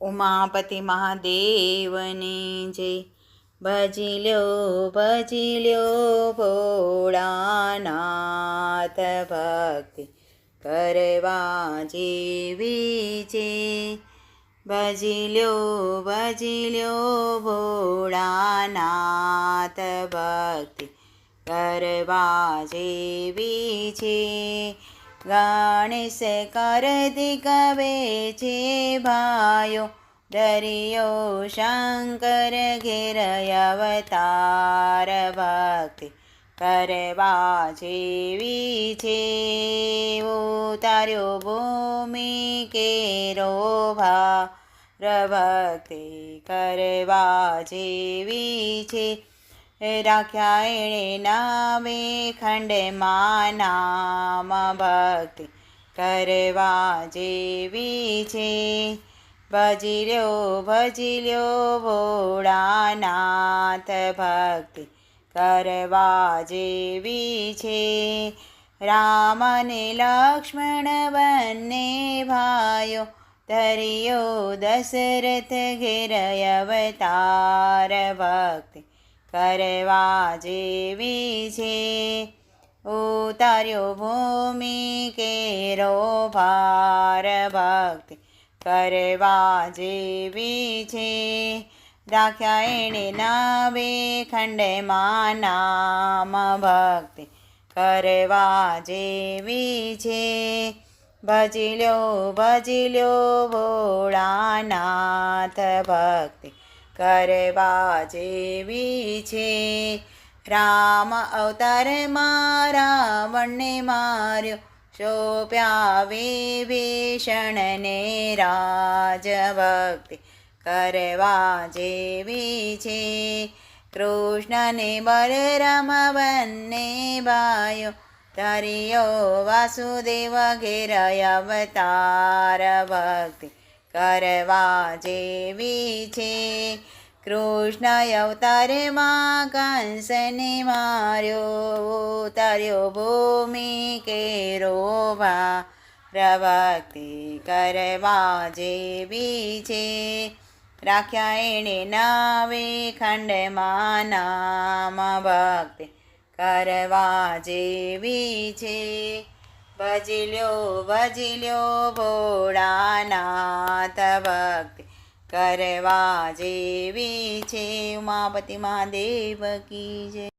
ઉમાપતિ મહાદેવની જય ભજી લ્યો ભજી લ્યો ભોળાનાથ ભક્તિ કરવા જેવી છે. ભજી લ્યો ભજી લ્યો ભોળાનાથ ભક્તિ કરવા જેવી છે. ગણેશ કરતી કવે છે ભાયો દરિયો શંકર ઘેર અવતાર ભક્તિ કરવા જેવી છે. ઉતાર્યો ભૂમિ કેરો ભા ભક્તિ કરવા જેવી છે. રાખ્યા એણે નામે ખંડ નામ ભક્તિ કરવા જેવી છે. ભજી લ્યો ભજી લ્યો ભોળાનાથ ભક્તિ કરવા જેવી છે. રામ અને લક્ષ્મણ બંને ભાઈઓ ધર્યો દશરથ ઘેર અવતાર ભક્તિ કરવા જેવી છે ઉતાર્યો ભૂમિ કેરો ભાર ભક્તિ કરવા જેવી છે રાખ્યા એણે નવે ખંડમાં નામ ભક્તિ કરવા જેવી છે ભજી લ્યો ભજી લ્યો ભોળાનાથ ભક્તિ કરવા જેવી છે રામ અવતારમાં રાવણને માર્યો શોપ્યા વિભીષણને રાજ ભક્તિ કરવા જેવી છે કૃષ્ણને બલરામ બંને ભાઈઓ ધરિયો વાસુદેવ ઘેર અવતાર ભક્તિ કરવા જેવી છે કૃષ્ણ અવતારમાં કંસને માર્યો, ઉતાર્યો ભૂમિ કેરો ભા પ્રભક્તિ કરવા જેવી છે રાખ્યા એણે નાવે ખંડમાં નામ ભક્તિ કરવા જેવી છે ભજી લ્યો ભજી લ્યો ભોળાનાથ ભક્તિ કરવા જેવી છે. ઉમાપતિ મહાદેવ કી જય.